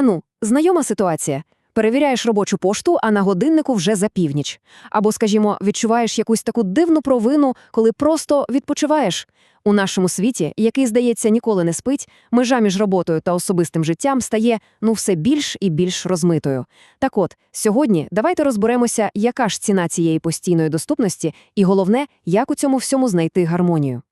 Ану, знайома ситуація. Перевіряєш робочу пошту, а на годиннику вже за північ. Або, скажімо, відчуваєш якусь таку дивну провину, коли просто відпочиваєш. У нашому світі, який, здається, ніколи не спить, межа між роботою та особистим життям стає ну все більш і більш розмитою. Так от, сьогодні давайте розберемося, яка ж ціна цієї постійної доступності, і головне, як у цьому всьому знайти гармонію.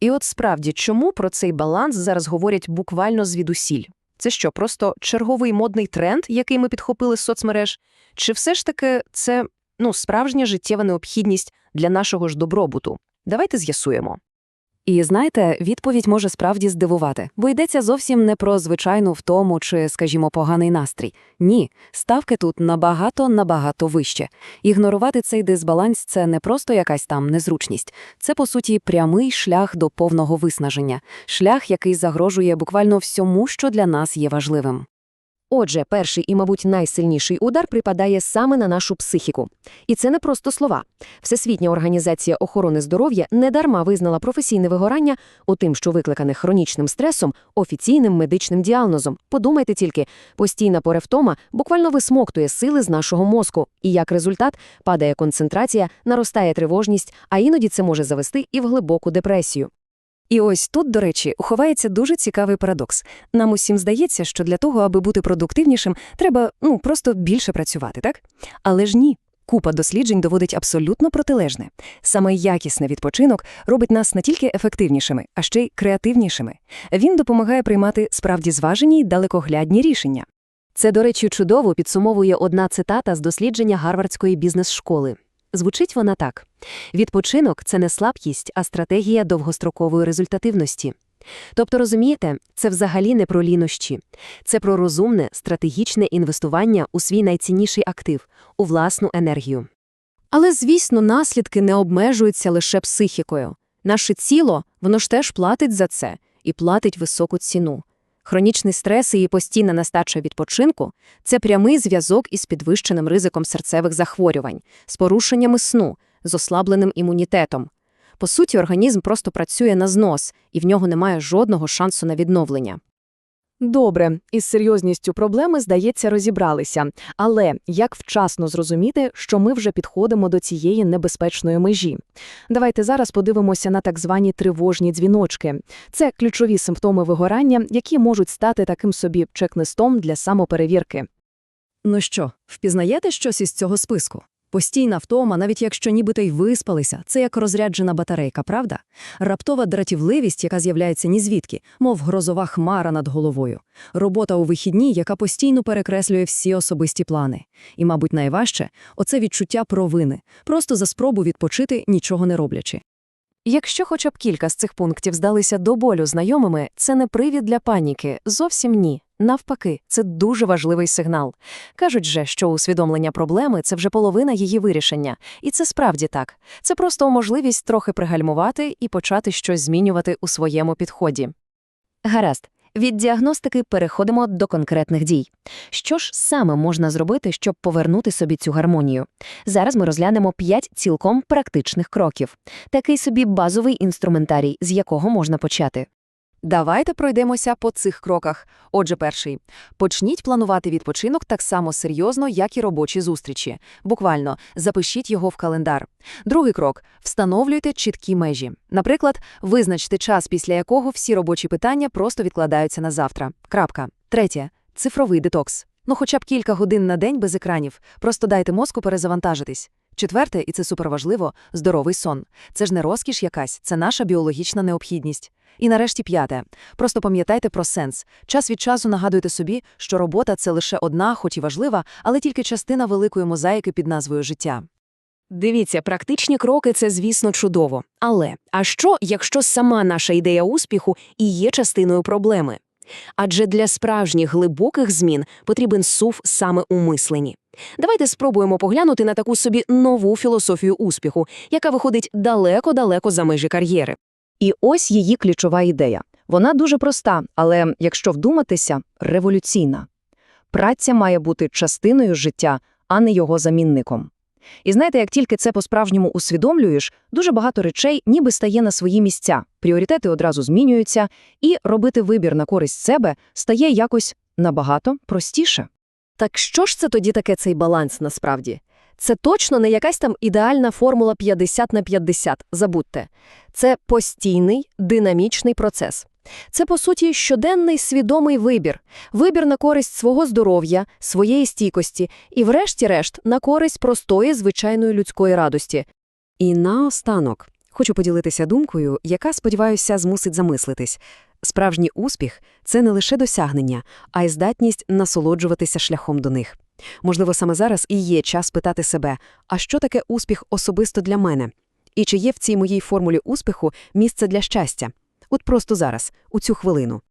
І от справді, чому про цей баланс зараз говорять буквально звідусіль? Це що, просто черговий модний тренд, який ми підхопили з соцмереж? Чи все ж таки це ну, справжня життєва необхідність для нашого ж добробуту? Давайте з'ясуємо. І знаєте, відповідь може справді здивувати, бо йдеться зовсім не про звичайну втому чи, скажімо, поганий настрій. Ні, ставки тут набагато-набагато вище. Ігнорувати цей дисбаланс – це не просто якась там незручність. Це, по суті, прямий шлях до повного виснаження. Шлях, який загрожує буквально всьому, що для нас є важливим. Отже, перший і, мабуть, найсильніший удар припадає саме на нашу психіку. І це не просто слова. Всесвітня організація охорони здоров'я недарма визнала професійне вигорання у тим, що викликане хронічним стресом, офіційним медичним діагнозом. Подумайте тільки, постійна перевтома буквально висмоктує сили з нашого мозку, і як результат падає концентрація, наростає тривожність, а іноді це може завести і в глибоку депресію. І ось тут, до речі, уховається дуже цікавий парадокс. Нам усім здається, що для того, аби бути продуктивнішим, треба ну просто більше працювати, так? Але ж ні. Купа досліджень доводить абсолютно протилежне. Саме якісний відпочинок робить нас не тільки ефективнішими, а ще й креативнішими. Він допомагає приймати справді зважені й далекоглядні рішення. Це, до речі, чудово підсумовує одна цитата з дослідження Гарвардської бізнес-школи. Звучить вона так: відпочинок це не слабкість, а стратегія довгострокової результативності. Тобто, розумієте, це взагалі не про лінощі, це про розумне, стратегічне інвестування у свій найцінніший актив, у власну енергію. Але, звісно, наслідки не обмежуються лише психікою. Наше тіло, воно ж теж платить за це і платить високу ціну. Хронічний стрес і постійна нестача відпочинку це прямий зв'язок із підвищеним ризиком серцевих захворювань, з порушеннями сну, з ослабленим імунітетом. По суті, організм просто працює на знос, і в нього немає жодного шансу на відновлення. Добре, із серйозністю проблеми, здається, розібралися. Але як вчасно зрозуміти, що ми вже підходимо до цієї небезпечної межі? Давайте зараз подивимося на так звані тривожні дзвіночки. Це ключові симптоми вигорання, які можуть стати таким собі чек-листом для самоперевірки. Ну що, впізнаєте щось із цього списку? Постійна втома, навіть якщо нібито й виспалися, це як розряджена батарейка, правда? Раптова дратівливість, яка з'являється нізвідки, мов грозова хмара над головою. Робота у вихідні, яка постійно перекреслює всі особисті плани. І, мабуть, найважче оце відчуття провини, просто за спробу відпочити, нічого не роблячи. Якщо хоча б кілька з цих пунктів здалися до болю знайомими, це не привід для паніки, зовсім ні. Навпаки, це дуже важливий сигнал. Кажуть же, що усвідомлення проблеми це вже половина її вирішення, і це справді так. Це просто можливість трохи пригальмувати і почати щось змінювати у своєму підході. Гаразд. Від діагностики переходимо до конкретних дій. Що ж саме можна зробити, щоб повернути собі цю гармонію? Зараз ми розглянемо п'ять цілком практичних кроків. Такий собі базовий інструментарій, з якого можна почати. Давайте пройдемося по цих кроках. Отже, перший. Почніть планувати відпочинок так само серйозно, як і робочі зустрічі. Буквально запишіть його в календар. Другий крок встановлюйте чіткі межі. Наприклад, визначте час, після якого всі робочі питання просто відкладаються на завтра. Крапка. Третє цифровий детокс. Ну, хоча б кілька годин на день без екранів. Просто дайте мозку перезавантажитись. Четверте, і це суперважливо, здоровий сон. Це ж не розкіш якась, це наша біологічна необхідність. І нарешті п'яте. Просто пам'ятайте про сенс. Час від часу нагадуйте собі, що робота це лише одна, хоч і важлива, але тільки частина великої мозаїки під назвою життя. Дивіться, практичні кроки це, звісно, чудово. Але а що, якщо сама наша ідея успіху і є частиною проблеми? Адже для справжніх глибоких змін потрібен сув саме у мисленні. Давайте спробуємо поглянути на таку собі нову філософію успіху, яка виходить далеко-далеко за межі кар'єри. І ось її ключова ідея. Вона дуже проста, але, якщо вдуматися, революційна. Праця має бути частиною життя, а не його замінником. І знаєте, як тільки це по-справжньому усвідомлюєш, дуже багато речей ніби стає на свої місця, пріоритети одразу змінюються, і робити вибір на користь себе стає якось набагато простіше. Так що ж це тоді таке цей баланс насправді? Це точно не якась там ідеальна формула 50 на 50, забудьте. Це постійний, динамічний процес. Це, по суті, щоденний свідомий вибір. Вибір на користь свого здоров'я, своєї стійкості і, врешті-решт, на користь простої, звичайної людської радості. І наостанок хочу поділитися думкою, яка, сподіваюся, змусить замислитись. Справжній успіх – це не лише досягнення, а й здатність насолоджуватися шляхом до них. Можливо, саме зараз і є час питати себе, а що таке успіх особисто для мене? І чи є в цій моїй формулі успіху місце для щастя? От просто зараз, у цю хвилину.